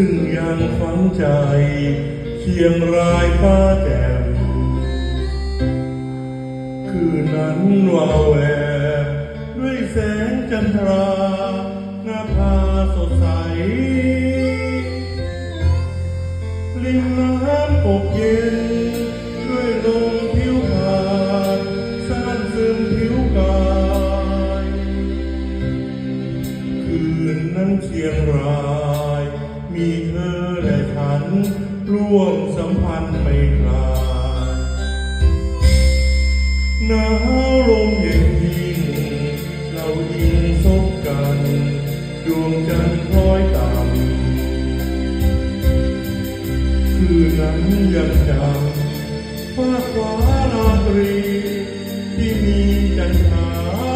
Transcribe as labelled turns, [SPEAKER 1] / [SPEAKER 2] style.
[SPEAKER 1] ึ่งยังฝังใจเชียงรายฟ้าแจ่มคืนนั้นวาวแวบด้วยแสงจันทราหน้าพาสดใสริมน้ำอบเย็น ด้วยลมผิวผ่านซ่านซึมผิวกาย คืนนั้นเชียงราย ร่วมสัมพันธ์ไม่คลายหนาวลมเย็นยิ่งเรายิ่งซบกัน ดวงจันทร์คล้อยต่ำคืนนั้นยังจำฟ้าฟ้าราตรีที่มีจันทรา